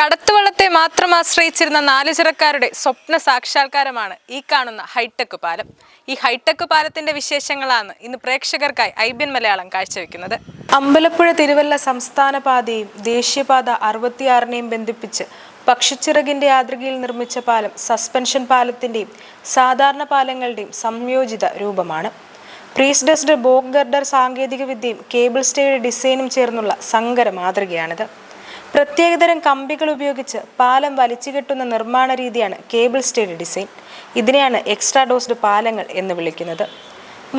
കടത്തുവള്ളത്തെ മാത്രം ആശ്രയിച്ചിരുന്ന നാലുചിറക്കാരുടെ സ്വപ്ന സാക്ഷാത്കാരമാണ് ഈ കാണുന്ന ഹൈടെക് പാലം. ഈ ഹൈടെക് പാലത്തിന്റെ വിശേഷങ്ങളാണ് ഇന്ന് പ്രേക്ഷകർക്കായി ഐബിയൻ മലയാളം കാഴ്ചവെക്കുന്നത്. അമ്പലപ്പുഴ തിരുവല്ല സംസ്ഥാന പാതയും ദേശീയപാത അറുപത്തിയാറിനെയും ബന്ധിപ്പിച്ച് പക്ഷിച്ചിറകിന്റെ ആതൃകയിൽ നിർമ്മിച്ച പാലം സസ്പെൻഷൻ പാലത്തിന്റെയും സാധാരണ പാലങ്ങളുടെയും സംയോജിത രൂപമാണ്. പ്രീസ്ഡസ്ഡ് ബോഗ് ഗർഡർ സാങ്കേതികവിദ്യയും കേബിൾ സ്റ്റേയുടെ ഡിസൈനും ചേർന്നുള്ള സങ്കര മാതൃകയാണിത്. പ്രത്യേകതരം കമ്പികൾ ഉപയോഗിച്ച് പാലം വലിച്ചു കെട്ടുന്ന നിർമ്മാണ രീതിയാണ് കേബിൾ സ്റ്റേഡ് ഡിസൈൻ. ഇതിനെയാണ് എക്സ്ട്രാ ഡോസ്ഡ് പാലങ്ങൾ എന്ന് വിളിക്കുന്നത്.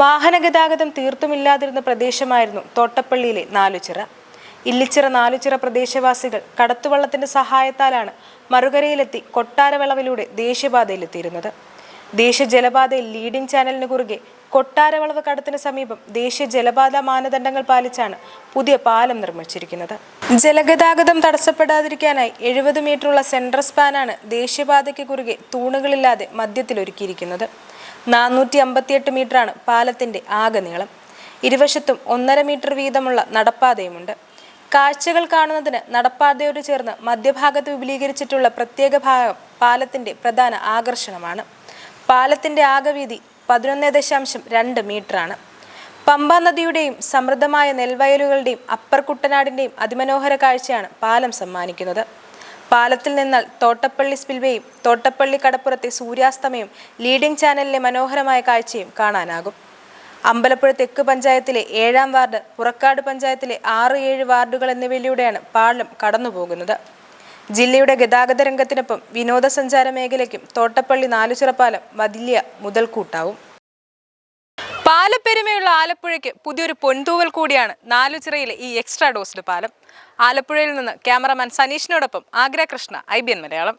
വാഹന ഗതാഗതം തീർത്തുമില്ലാതിരുന്ന പ്രദേശമായിരുന്നു തോട്ടപ്പള്ളിയിലെ നാലുചിറ. ഇല്ലിച്ചിറ നാലുചിറ പ്രദേശവാസികൾ കടത്തുവള്ളത്തിന്റെ സഹായത്താലാണ് മറുകരയിലെത്തി കൊട്ടാരവളവിലൂടെ ദേശീയപാതയിലെത്തിയിരുന്നത് ദേശീയ ജലപാതയിൽ ലീഡിംഗ് ചാനലിന് കുറുകെ കൊട്ടാരവളവ് കടത്തിന് സമീപം ദേശീയ ജലപാത മാനദണ്ഡങ്ങൾ പാലിച്ചാണ് പുതിയ പാലം നിർമ്മിച്ചിരിക്കുന്നത്. ജലഗതാഗതം തടസ്സപ്പെടാതിരിക്കാനായി എഴുപത് മീറ്ററുള്ള സെൻട്രൽ സ്പാനാണ് ദേശീയപാതയ്ക്ക് കുറുകെ തൂണുകളില്ലാതെ മധ്യത്തിൽ ഒരുക്കിയിരിക്കുന്നത്. നാനൂറ്റി അമ്പത്തിയെട്ട് മീറ്ററാണ് പാലത്തിന്റെ ആകെ നീളം. ഇരുവശത്തും ഒന്നര മീറ്റർ വീതമുള്ള നടപ്പാതയുമുണ്ട്. കാഴ്ചകൾ കാണുന്നതിന് നടപ്പാതയോട് ചേർന്ന് മധ്യഭാഗത്ത് വിപുലീകരിച്ചിട്ടുള്ള പ്രത്യേക ഭാഗം പാലത്തിന്റെ പ്രധാന ആകർഷണമാണ്. പാലത്തിന്റെ ആകവീതി പതിനൊന്ന് ദശാംശം രണ്ട് മീറ്ററാണ്. പമ്പ നദിയുടെയും സമൃദ്ധമായ നെൽവയലുകളുടെയും അപ്പർ കുട്ടനാടിന്റെയും അതിമനോഹര കാഴ്ചയാണ് പാലം സമ്മാനിക്കുന്നത്. പാലത്തിൽ നിന്നാൽ തോട്ടപ്പള്ളി സ്പിൽവേയും തോട്ടപ്പള്ളി കടപ്പുറത്തെ സൂര്യാസ്തമയും ലീഡിംഗ് ചാനലിലെ മനോഹരമായ കാഴ്ചയും കാണാനാകും. അമ്പലപ്പുഴ തെക്ക് പഞ്ചായത്തിലെ ഏഴാം വാർഡ് പുറക്കാട് പഞ്ചായത്തിലെ ആറ് ഏഴ് വാർഡുകൾ എന്നിവയിലൂടെയാണ് പാലം കടന്നുപോകുന്നത്. ജില്ലയുടെ ഗതാഗത രംഗത്തിനൊപ്പം വിനോദസഞ്ചാര മേഖലയ്ക്കും തോട്ടപ്പള്ളി നാലുചിറപ്പാലം വലിയ മുതൽക്കൂട്ടാവും. പാലപ്പെരുമയുള്ള ആലപ്പുഴയ്ക്ക് പുതിയൊരു പൊൻതൂവൽ കൂടിയാണ് നാലുചിറയിലെ ഈ എക്സ്ട്രാ ഡോസ്ഡ് പാലം. ആലപ്പുഴയിൽ നിന്ന് ക്യാമറമാൻ സനീഷിനോടൊപ്പം ആഗ്ര കൃഷ്ണ ഐ മലയാളം.